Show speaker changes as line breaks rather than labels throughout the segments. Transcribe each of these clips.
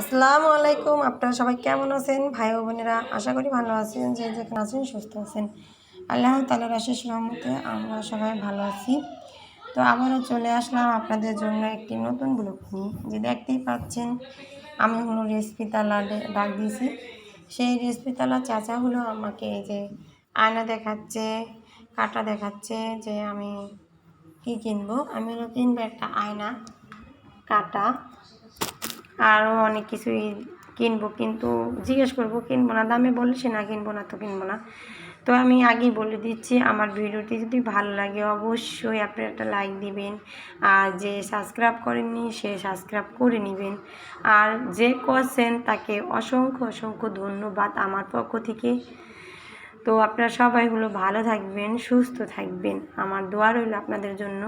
আসসালামু আলাইকুম, আপনারা সবাই কেমন আছেন? ভাই ও বোনেরা, আশা করি ভালো আছেন, যে যেখানে আছেন সুস্থ আছেন। আল্লাহ তালার আশিস রহমতে আমরা সবাই ভালো আছি। তো আবারও চলে আসলাম আপনাদের জন্য একটি নতুন ব্লগ নিয়ে। যে দেখতেই পাচ্ছেন, আমি হলো রেসিপি তালা ডাক দিয়েছি। সেই রেসিপি তালা চাচা হলো আমাকে এই যে আয়না দেখাচ্ছে, কাটা দেখাচ্ছে যে আমি কী কিনবো। আমি হলো কিনবো একটা আয়না, কাটা। আরও অনেক কিছুই কিনবো, কিন্তু জিজ্ঞেস করব, কিনবো না? দামে বললে সে না কিনবো না, তো কিনবো না। তো আমি আগেই বলে দিচ্ছি, আমার ভিডিওটি যদি ভালো লাগে অবশ্যই আপনি একটা লাইক দিবেন, আর যে সাবস্ক্রাইব করেননি, সে সাবস্ক্রাইব করে নেবেন। আর যে করছেন, তাকে অসংখ্য অসংখ্য ধন্যবাদ আমার পক্ষ থেকে। তো আপনারা সবাই হলো ভালো থাকবেন, সুস্থ থাকবেন। আমার দোয়া রইল আপনাদের জন্য।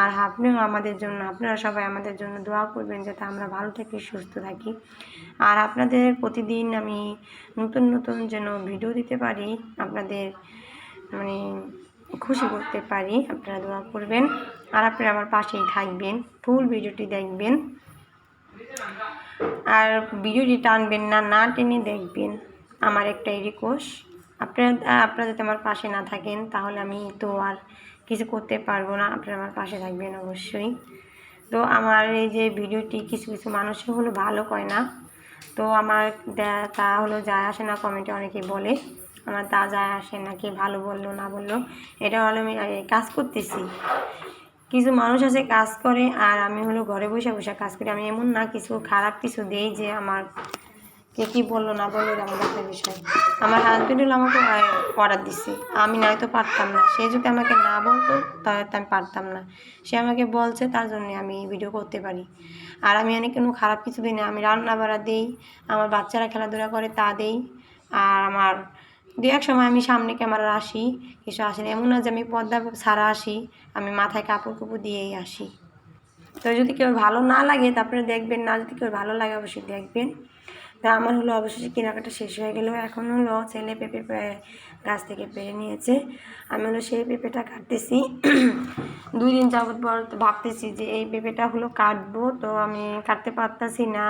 আর আপনিও আমাদের জন্য, আপনারা সবাই আমাদের জন্য দোয়া করবেন যাতে আমরা ভালো থাকি, সুস্থ থাকি। আর আপনাদের প্রতিদিন আমি নতুন নতুন যেন ভিডিও দিতে পারি, আপনাদের মানে খুশি করতে পারি, আপনারা দোয়া করবেন। আর আপনারা আমার পাশেই থাকবেন, ফুল ভিডিওটি দেখবেন। আর ভিডিওটি টানবেন না না টেনে দেখবেন। আমার একটাই রিকোয়েস্ট আপনারা আপনারা যদি আমার পাশে না থাকেন, তাহলে আমি তো আর কিছু করতে পারব না। আপনারা আমার পাশে থাকবেন অবশ্যই। তো আমার এই যে ভিডিওটি কিছু কিছু মানুষের হলো ভালো কয় না। তো আমার তা হলো যায় আসে না কমেন্টে অনেকে বলে। আমার তা যায় আসে না কি ভালো বলল, না বলল। এটা হলো আমি কাজ করতেছি। কিছু মানুষ আছে কাজ করে, আর আমি হলো ঘরে বসে বসে কাজ করি। আমি এমন না, কিছু খারাপ কিছু দেই যে আমার কে কী বলল না বলল আমার দেখার বিষয়। আমার হাজবেন্ড হলো আমাকে অর্ডার দিচ্ছে আমি নয়তো পারতাম না। সে যদি আমাকে না বলতো, তাহলে তো আমি পারতাম না। সে আমাকে বলছে, তার জন্য আমি ভিডিও করতে পারি। আর আমি অনেক কোনো খারাপ কিছু দিই না। আমি রান্না বাড়া দিই, আমার বাচ্চারা খেলাধুলা করে, তা দেই। আর আমার, দু এক সময় আমি সামনে ক্যামেরা আসি, কিছু আসি না। এমন না যে আমি পর্দা ছাড়া আসি, আমি মাথায় কাপড় কুপড় দিয়েই আসি। তো যদি কেউ ভালো না লাগে, তারপরে দেখবেন না। যদি কেউ ভালো লাগে, অবশ্যই দেখবেন। তা আমার হলো অবশেষে কেনাকাটা শেষ হয়ে গেলো। এখন হলো ছেলে পেঁপে গাছ থেকে পেরে নিয়েছে। আমি হলো সেই পেঁপেটা কাটতেছি। দুই দিন যাবৎ পর ভাবতেছি যে এই পেঁপেটা হলো কাটবো। তো আমি কাটতে পারতাছি না,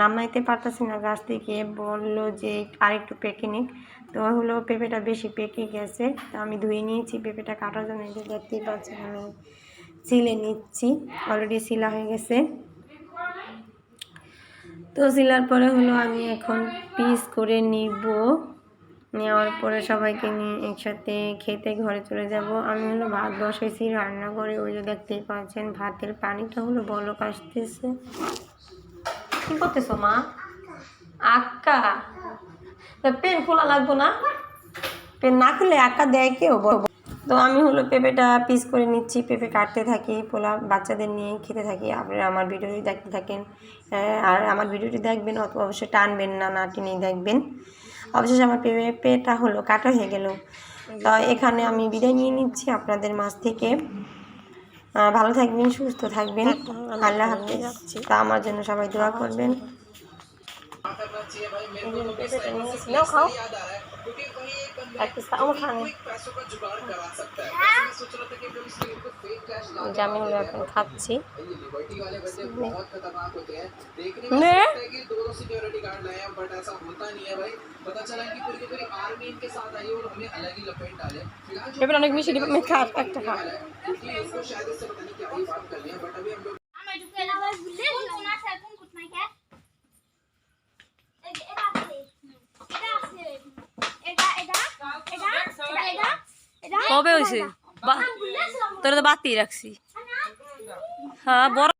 নামাইতে পারতাছি না গাছ থেকে। বলল যে আরেকটু পেকে নিক। তো হলো পেঁপেটা বেশি পেকে গেছে। তো আমি ধুয়ে নিয়েছি পেঁপেটা কাটার জন্য। দেখতেই পাচ্ছেন আমি সিলে নিচ্ছি। অলরেডি সিলা হয়ে গেছে। তো সিলার পরে হলো আমি এখন পিস করে নিব। নেওয়ার পরে সবাইকে নিয়ে একসাথে খেতে ঘরে চলে যাব। আমি হলো ভাত বসাইছি রান্না করে, ওই যে দেখতেই পাচ্ছেন ভাতের পানিটা হলো বলক আসতেছে। কি করতেছো মা? আক্কা? পেন খোলা লাগবো না? পেন না খুলে আক্কা দেয় কেউ? তো আমি হলো পেঁপেটা পিস করে নিচ্ছি পেঁপে কাটতে থাকি পোলা বাচ্চাদের নিয়ে খেতে থাকি। আপনারা আমার ভিডিওটি দেখতে থাকেন আহ, আর আমার ভিডিওটি দেখবেন অত অবশ্যই টানবেন না না টেনেই দেখবেন। অবশেষে আমার পেঁপেটা হলো কাটা হয়ে গেল। তো এখানে আমি বিদায় নিয়ে নিচ্ছি আপনাদের মাছ থেকে। ভালো থাকবেন সুস্থ থাকবেন। আল্লাহ হাফিজ। তা আমার জন্য সবাই দোয়া করবেন। নাও খাও এক পিস খাও খানে যে আমি হলো এখন খাচ্ছি নে এবার অনেক মিষ্টি দিবে আমি খা একটা খা
আমার ঢুকে না আবার ভুলে কোন আছে কোন কোন নাই কে এটা আছে এটা আছে এটা এটা এটা এটা এটা এটা
কবে হয়েছে?
বাহ।
তোরা তো বাতি রাখছি। হ্যাঁ বড়